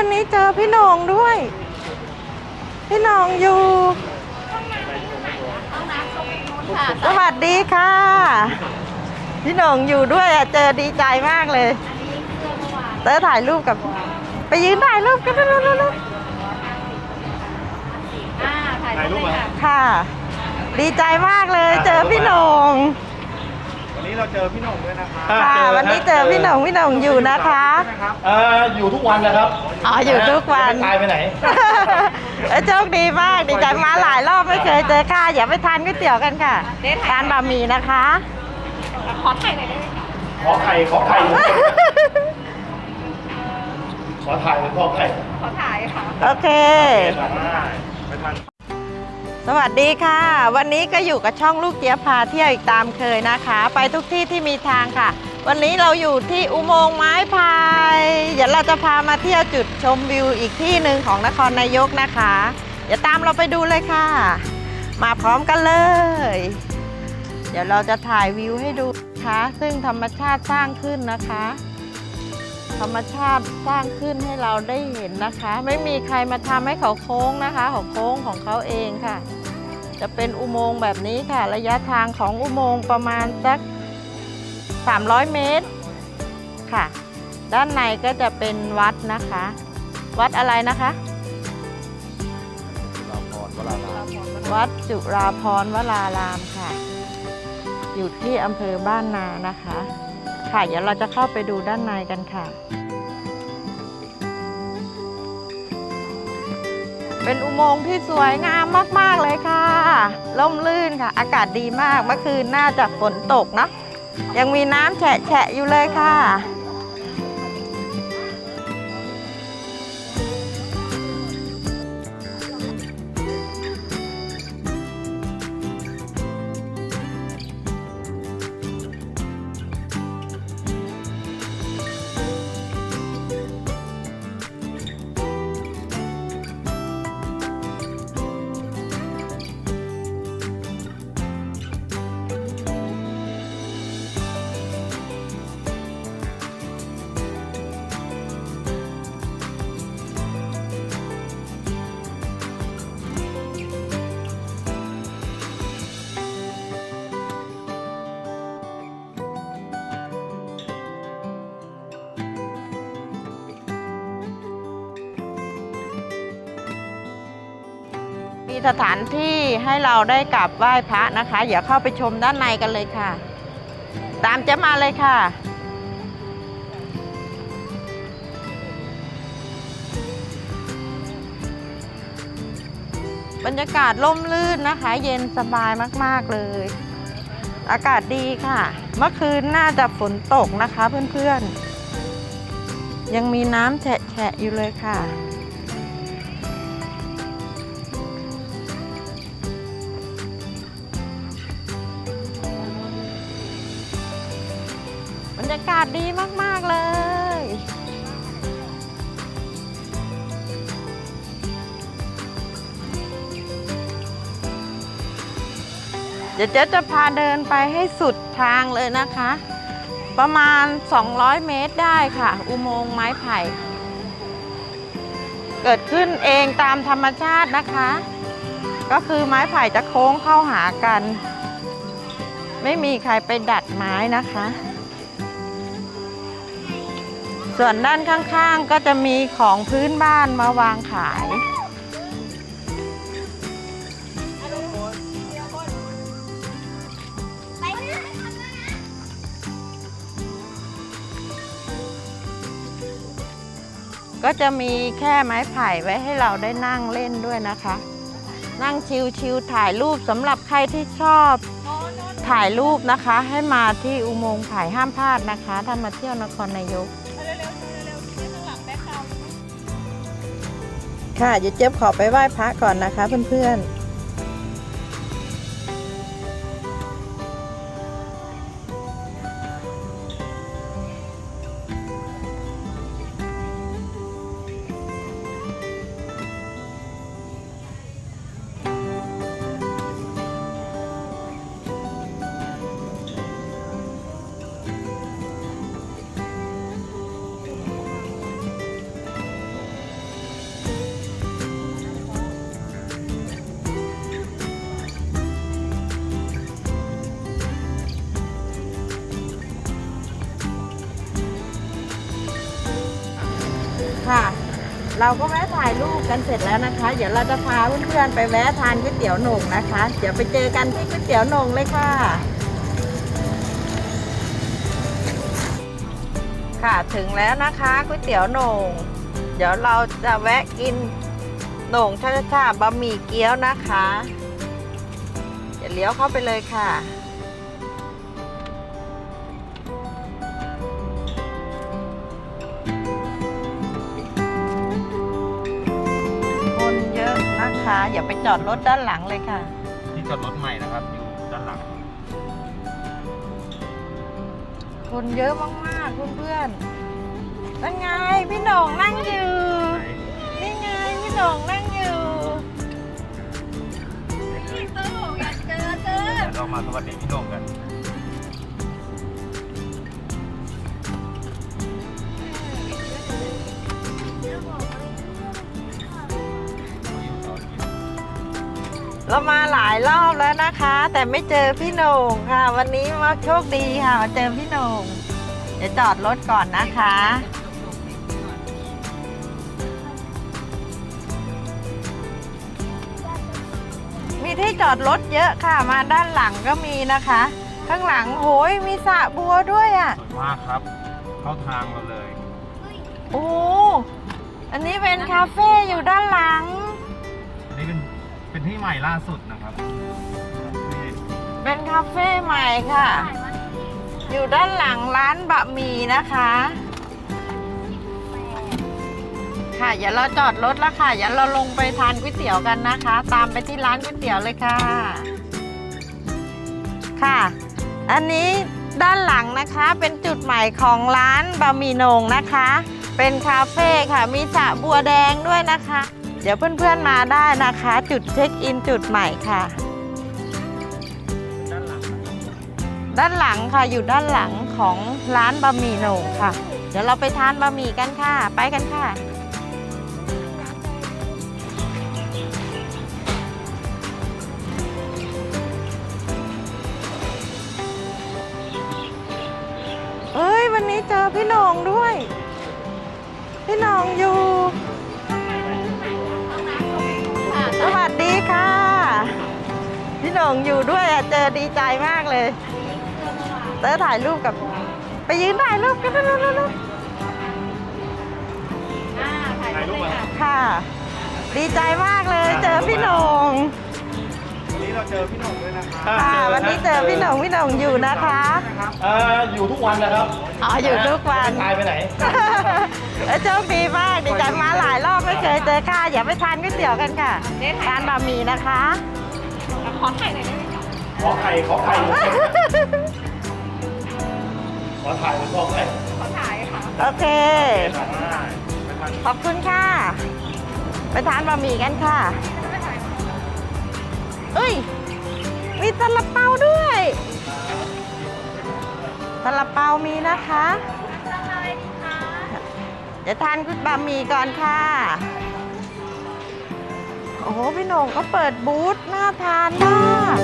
วันนี้เจอพี่หนงด้วย พี่หนงอยู่สวัสดีค่ะ พี่หนงอยู่ด้วยอะเจอดีใจมากเลยเตอถ่ายรูปกับ ไปยืนถ่ายรูปกันเร็วๆอ่าถ่ายถ่ายรูรูปปมาเลยค่ะๆค่ะ ดีใจมากเลย เจอพี่หนงวั นนี้เราเจอพี่หน่งด้วยนะครับค่ะวันนี้เจอพี่หนงพี่หนงอยู่นะคะเอ่ออยู่ทุกวันนะครับอ๋ออยู่ทุกวัน ไม่ตายไปไหน เอ้ยโชคดีมากดีใจมาหลายรอบไม่เคยเจอค่ะอย่าไปทานก๋วยเตี๋ยวกันค่ะทานบะหมี่นะคะ ขอถ่ายหน่อยได้ไหมคะขอไข่ขอไข่ขอถ่ายเป็นขอไข่ขอถ่ายค่ะโอเคไปทัน สวัสดีค่ะ วันนี้ก็อยู่กับช่องลูกเจี๊ยบพาเที่ยวอีกตามเคยนะคะ ไปทุกที่ที่มีทางค่ะ วันนี้เราอยู่ที่อุโมงค์ไม้พายเดี๋ยวเราจะพามาเที่ยวจุดชมวิวอีกที่หนึ่งของนครนายกนะคะเดี๋ยวตามเราไปดูเลยค่ะ มาพร้อมกันเลย เดี๋ยวเราจะถ่ายวิวให้ดูนะคะซึ่งธรรมชาติสร้างขึ้นนะคะ ธรรมชาติสร้างขึ้นให้เราได้เห็นนะคะ ไม่มีใครมาทำให้เขาโค้งนะคะเขาโค้งของเขาเองค่ะ จะเป็นอุโมงค์แบบนี้ค่ะ ระยะทางของอุโมงค์ประมาณสัก 300 เมตรค่ะ ด้านในก็จะเป็นวัดนะคะ วัดอะไรนะคะ วัดจุฬาพรณ์วรารามค่ะ อยู่ที่อำเภอบ้านนานะคะ ค่ะ เดี๋ยวเราจะเข้าไปดูด้านในกันค่ะ เป็นอุโมงค์ที่สวยงามมาก ๆ เลยค่ะ ล่มลื่นค่ะ อากาศดีมาก เมื่อคืนน่าจะฝนตกเนะ ยังมีน้ำแฉะแฉะอยู่เลยค่ะ สถานที่ให้เราได้กราบไหว้พระนะคะ เดี๋ยวเข้าไปชมด้านในกันเลยค่ะ ตามเจ๊มาเลยค่ะบรรยากาศร่มรื่นนะคะ เย็นสบายมากๆเลย อากาศดีค่ะ เมื่อคืนน่าจะฝนตกนะคะเพื่อนๆ ยังมีน้ำแฉะๆอยู่เลยค่ะากาศดีมาก ๆ เลย เดี๋ยวเจ๊จะพาเดินไปให้สุดทางเลยนะคะ ประมาณ 200 เมตรได้ค่ะ อุโมงค์ไม้ไผ่ เกิดขึ้นเองตามธรรมชาตินะคะ ก็คือไม้ไผ่จะโค้งเข้าหากัน ไม่มีใครไปดัดไม้นะคะ ส่วนด้านข้างๆก็จะมีของพื้นบ้านมาวางขาย ก็จะมีแค่ไม้ไผ่ไว้ให้เราได้นั่งเล่นด้วยนะคะ นั่งชิวๆถ่ายรูปสำหรับใครที่ชอบถ่ายรูปนะคะให้มาที่อุโมงค์ไผ่ห้ามพลาดนะคะ ถ้ามาเที่ยวนครนายก ค่ะเดี๋ยวเจี๊ยบขอไปไหว้พระก่อนนะคะเพื่อนๆ เราก็แวะถ่ายรูปกันเสร็จแล้วนะคะ เดี๋ยวเราจะพาเพื่อนๆไปแวะทานก๋วยเตี๋ยวโหน่งนะคะ เดี๋ยวไปเจอกันที่ก๋วยเตี๋ยวโหน่งเลยค่ะ ค่ะถึงแล้วนะคะก๋วยเตี๋ยวโหน่ง เดี๋ยวเราจะแวะกินโหน่งชาชาบะหมี่เกี๊ยวนะคะ เดี๋ยวเลี้ยวเข้าไปเลยค่ะ อะนะคะอย่าไปจอดรถด้านหลังเลยค่ะ ที่จอดรถใหม่นะครับ อยู่ด้านหลัง คนเยอะมากๆเพื่อนๆนั่นไงพี่โหน่งนั่งอยู่นี่ไงพี่โหน่งนั่งอยู่พี่โต้อยากเจอเจอเดี๋ยวเรามาสวัสดีพี่โหน่งกัน เรามาหลายรอบแล้วนะคะ แต่ไม่เจอพี่โหน่งค่ะ วันนี้มาโชคดีค่ะมาเจอพี่โหน่งเดี๋ยวจอดรถก่อนนะคะ มีที่จอดรถเยอะค่ะ มาด้านหลังก็มีนะคะ ข้างหลังโหยมีสระบัวด้วยอะ สวยมากครับ เข้าทางเราเลย โอ้โหอันนี้เป็นคาเฟ่อยู่ด้านหลังอันนี้ เป็นที่ใหม่ล่าสุดนะครับเป็นคาเฟ่ใหม่ค่ะ อยู่ด้านหลังร้านบะหมี่นะคะ ค่ะอย่าเราจอดรถแล้วค่ะอย่าเราลงไปทานก๋วยเตี๋ยวกันนะคะ ตามไปที่ร้านก๋วยเตี๋ยวเลยค่ะ ค่ะ อันนี้ด้านหลังนะคะเป็นจุดใหม่ของร้านบะหมี่นงนะคะ เป็นคาเฟ่ค่ะ มีสระบัวแดงด้วยนะคะ เดี๋ยวเพื่อนๆมาได้นะคะ จุดเช็คอินจุดใหม่ค่ะ ด้านหลังค่ะอยู่ด้านหลังของร้านบะหมี่โหน่งค่ะ เดี๋ยวเราไปทานบะหมี่กันค่ะ ไปกันค่ะเอ้ยวันนี้เจอพี่หนงด้วย พี่หนงอยู่ พี่โหน่งอยู่ด้วยอะเจอดีใจมากเลยเตอถ่ายรูปกับ ไปยืนถ่ายรูปกันนะอ่าถ่ายรูปเลยค่ะค่ะ ดีใจมากเลยเจอพี่โหน่งวันนี้เราเจอพี่โหน่งด้วยนะครับค่ะวันนี้เจอพี่โหน่งพี่โหน่งอยู่นะคะเอ่ออยู่ทุกวันนะครับอ๋ออยู่ทุกวันตายไปไหนเอ้ยโชคดีมากดีใจมาหลายรอบไม่เคยเจอค่ะอย่าไปทานก๋วยเตี๋ยวกันค่ะทานบะหมี่นะคะ ขอถ่ายหน่อยได้ไหมคะขอไข่ขอไข่ขอถ่ายขอไข่ขอถ่ายค่ะโอเคไปทานไปทานขอบคุณค่ะ ไปทานบะหมี่กันค่ะ เอ้ย มีซาลาเปาด้วยซาลาเปามีนะคะเดี๋ยวทานคุณบะหมี่ก่อนค่ะโอ้โห พี่โหน่งก็เปิดบูธน่าทานมาก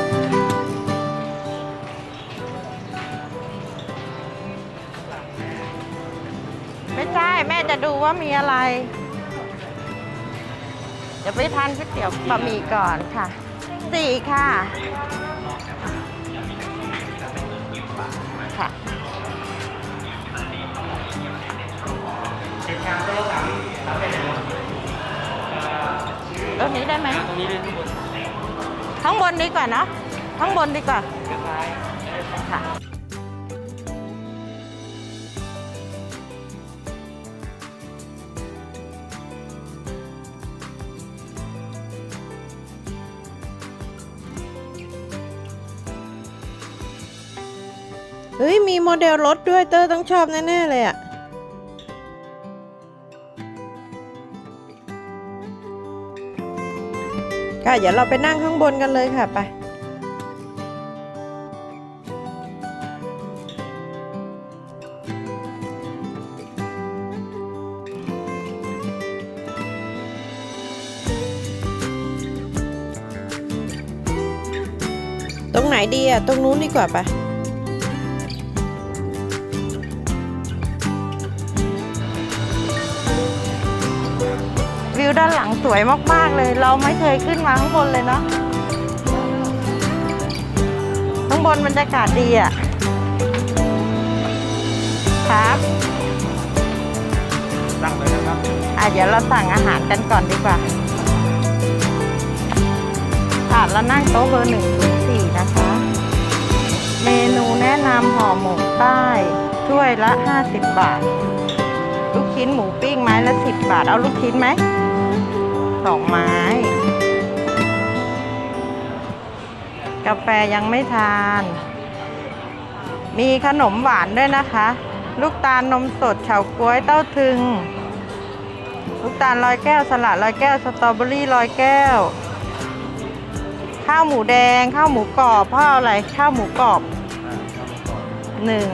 ไม่ใช่แม่จะดูว่ามีอะไร เดี๋ยวไปทานก๋วยเตี๋ยวบะหมี่ก่อนค่ะสี่ค่ะค่ะต รงนี้ได้ไหมตรงนี้ข้างบนดีกว่าเนอะข้างบนดีกว่าค่ะเฮ้ย มีโมเดลรถด้วยเตอร์ต้องชอบแน่ ๆ เลยอะ ค่ะ เดี๋ยวเราไปนั่งข้างบนกันเลยค่ะไปตรงไหนดีอะตรงนู้นดีกว่าปะานหลังสวยมากๆเลย เราไม่เคยขึ้นมาข้างบนเลยเนาะข้างบนบรรยากาศดีอะครับสั่งเลยนะครับอะเดี๋ยวเราสั่งอาหารกันก่อนดีกว่าค่ะแล้วนั่งโต๊ะเบอร์หนึ่งถึงสี่นะคะ เมนูแนะนำห่อหมกใต้ถ้วยละ 50 บาท ลูกชิ้นหมูปิ้งไม้ละ 10 บาท เอาลูกชิ้นไหม สองไม้ กาแฟยังไม่ทาน มีขนมหวานด้วยนะคะ ลูกตาลนมสดเฉาก๊วยเต้าถึง ลูกตาลร้อยแก้วสลัดร้อยแก้วสตรอเบอรี่ร้อยแก้ว ข้าวหมูแดงข้าวหมูกรอบข้าวอะไรข้าวหมูกรอบหนึ่ง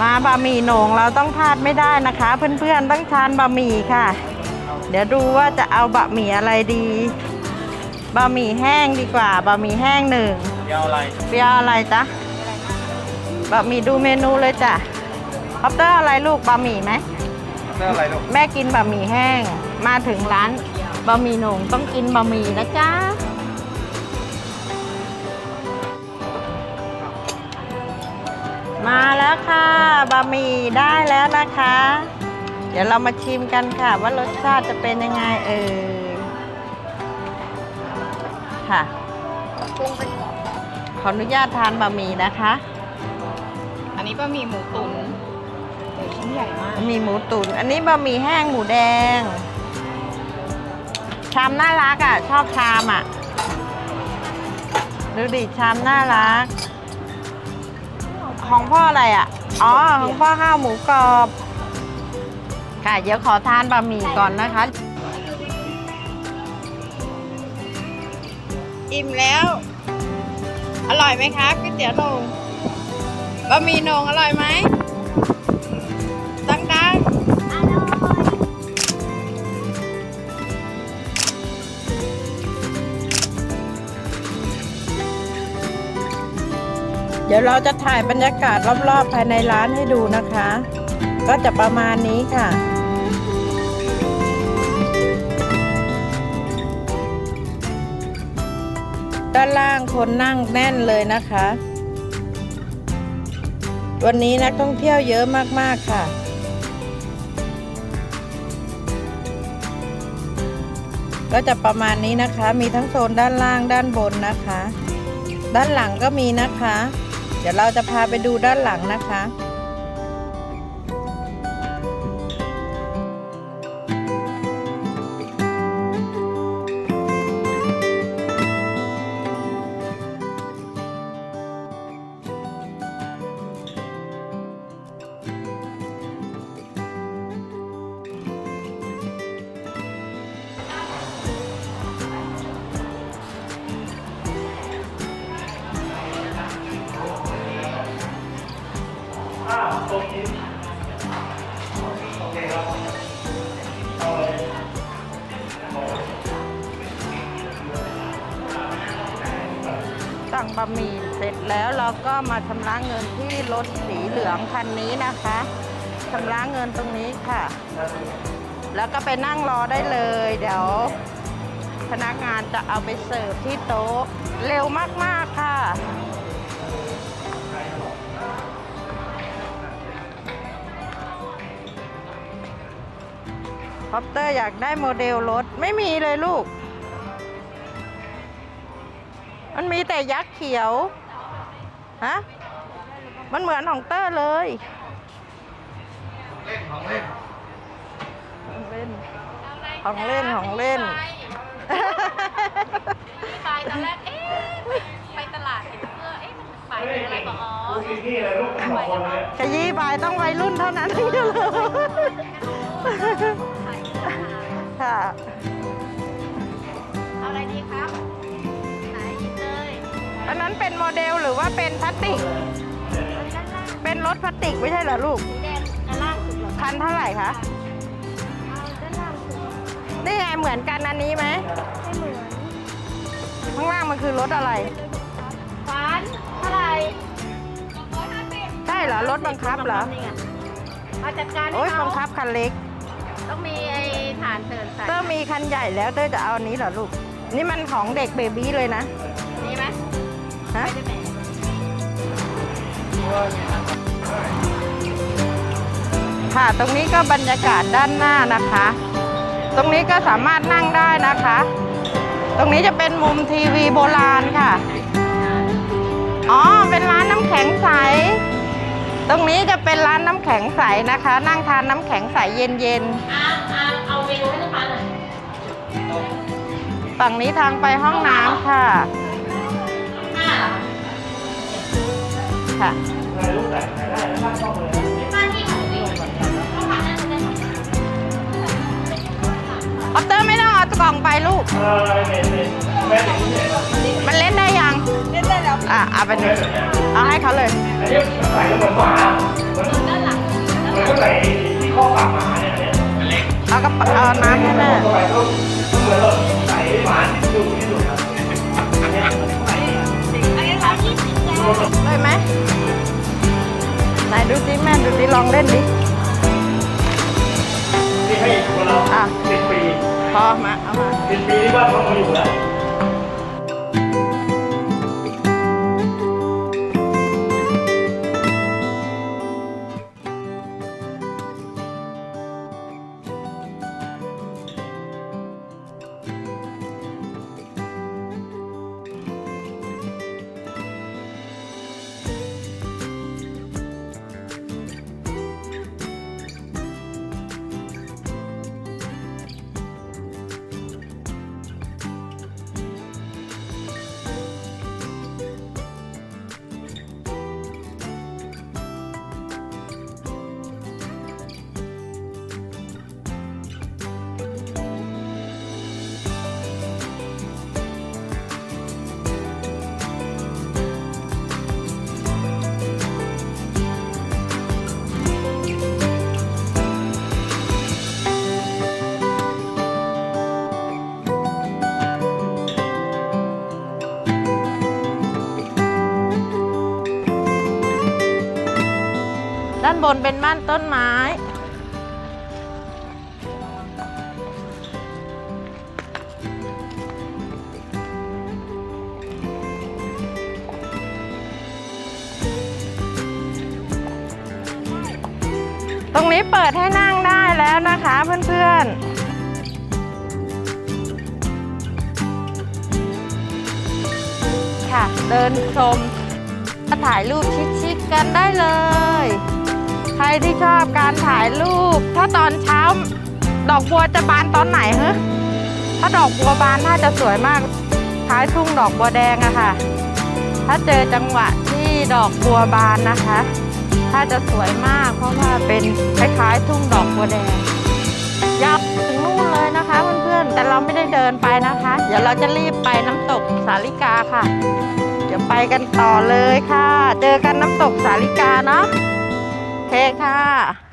มาบะหมี่โหนงเราต้องพลาดไม่ได้นะคะ เพื่อนๆต้องทานบะหมี่ค่ะ เดี๋ยวดูว่าจะเอาบะหมี่อะไรดีบะหมี่แห้งดีกว่าบะหมี่แห้งหนึ่งเดี๋ยวอะไรเปรี้ยวอะไรจ๊ะบะหมี่ดูเมนูเลยจ้ะคอปเตอร์อะไรลูกบะหมี่ไหมเรื่องอะไรลูกแม่กินบะหมี่แห้งมาถึงร้านบะหมี่โหนงต้องกินบะหมี่นะจ๊ะ มาแล้วค่ะบะหมี่ได้แล้วนะคะ เดี๋ยวเรามาชิมกันค่ะ ว่ารสชาติจะเป็นยังไงเอ่ยค่ะปรุงเป็นขออนุญาตทานบะหมี่นะคะอันนี้บะหมี่หมูตุ๋นโอ้ยชิ้นใหญ่มากมีหมูตุ๋นอันนี้บะหมี่แห้งหมูแดง ชามน่ารักอะ ชอบชามอะดูดิชามน่ารัก ของพ่ออะไรอะ อ๋อ ของพ่อข้าวหมูกรอบ ค่ะ เดี๋ยวขอทานบะหมี่ก่อนนะคะ อิ่มแล้ว อร่อยไหมคะก๋วยเตี๋ยวโหนงบะหมี่โหนงอร่อยไหม เดี๋ยวเราจะถ่ายบรรยากาศรอบๆภายในร้านให้ดูนะคะ ก็จะประมาณนี้ค่ะด้านล่างคนนั่งแน่นเลยนะคะ วันนี้นักท่องเที่ยวเยอะมาก ๆ ค่ะ ก็จะประมาณนี้นะคะ มีทั้งโซนด้านล่างด้านบนนะคะ ด้านหลังก็มีนะคะ เดี๋ยวเราจะพาไปดูด้านหลังนะคะ ก็มาชำระเงินที่รถสีเหลืองคันนี้นะคะชำระเงินตรงนี้ค่ะ แล้วก็ไปนั่งรอได้เลย เดี๋ยว พนักงานจะเอาไปเสิร์ฟที่โต๊ะเร็วมาก ๆ ค่ะคอปเตอร์อยากได้โมเดลรถ ไม่มีเลยลูก มันมีแต่ยักษ์เขียว ฮะ มันเหมือนของเตอร์เลย เล่นของเล่นของเล่น ของเล่นของเล่นไปตอนแรกเอ๊ะไปตลาดเห็นเสื้อเอ๊ะมันขายเป็นอะไรก็อ๋อนี่เลยลูกสองคนเลยขยี้ไปต้องวัยรุ่นเท่านั้นถึงจะรู้ขายเสื้อค่ะ เอาอะไรดีครับ อันนั้นเป็นโมเดลหรือว่าเป็นพลาสติกด้านล่างเป็นรถพลาสติกไม่ใช่เหรอลูกสีแดงด้านล่างสุดเหรอพันเท่าไหร่คะเอาด้านล่างสุดนี่ไงเหมือนกันอันนี้ไหมไม่เหมือนข้างล่างมันคือรถอะไรฟันเท่าไหร่ใช่เหรอรถบังคับเหรอนี่ไงมาจัดการให้โอ้ยเขาบังคับคันเล็ก ต้องมีไอ้ฐานเตือนใส่เตอร์มีคันใหญ่แล้วเตอร์จะเอาอันนี้เหรอลูก นี่มันของเด็กเบบี้เลยนะมีไหม ฮะไม่ได้แหมค่ะตรงนี้ก็บรรยากาศด้านหน้านะคะ ตรงนี้ก็สามารถนั่งได้นะคะ ตรงนี้จะเป็นมุมทีวีโบราณค่ะ อ๋อ เป็นร้านน้ำแข็งใส ตรงนี้จะเป็นร้านน้ำแข็งใสนะคะ นั่งทานน้ำแข็งใสเย็นอาอาเอาเมนูให้ลูกค้าหน่อยๆฝั่งนี้ทางไปห้องน้ำค่ะ ค่ะบ้านที่ของจริงต้องทานได้เลยออเตอร์ไม่ต้องเอากล่องไปลูก มันเล่นได้ยัง เล่นได้แล้ว อะเอาไปหนึ่งเอาให้เขาเลยด้านหลังเอากระเป๋าเอาน้ำให้แม่เลยไหมไหนดูสิแม่ดูสิลองเล่นดินี่ให้คนเราอะสิบปีพอมาเอามาสิบปีที่บ้านเขามาอยู่แล้ว ด้านบนเป็นบ้านต้นไม้ ตรงนี้เปิดให้นั่งได้แล้วนะคะเพื่อนๆค่ะเดินชมถ่ายรูปชิคๆกันได้เลย ที่ชอบการถ่ายรูป ถ้าตอนเช้า ดอกบัวจะบานตอนไหนฮะถ้าดอกบัวบานน่าจะสวยมากท้ายทุ่งดอกบัวแดงอะค่ะ ถ้าเจอจังหวะที่ดอกบัวบานนะคะ ถ้าจะสวยมากเพราะว่าเป็นคล้ายๆทุ่งดอกบัวแดงยาวถึงนู่นเลยนะคะเพื่อนๆแต่เราไม่ได้เดินไปนะคะ เดี๋ยวเราจะรีบไปน้ำตกสาลิกาค่ะ เดี๋ยวไปกันต่อเลยค่ะ เจอกันน้ำตกสาลิกาเนาะ เคค่ะ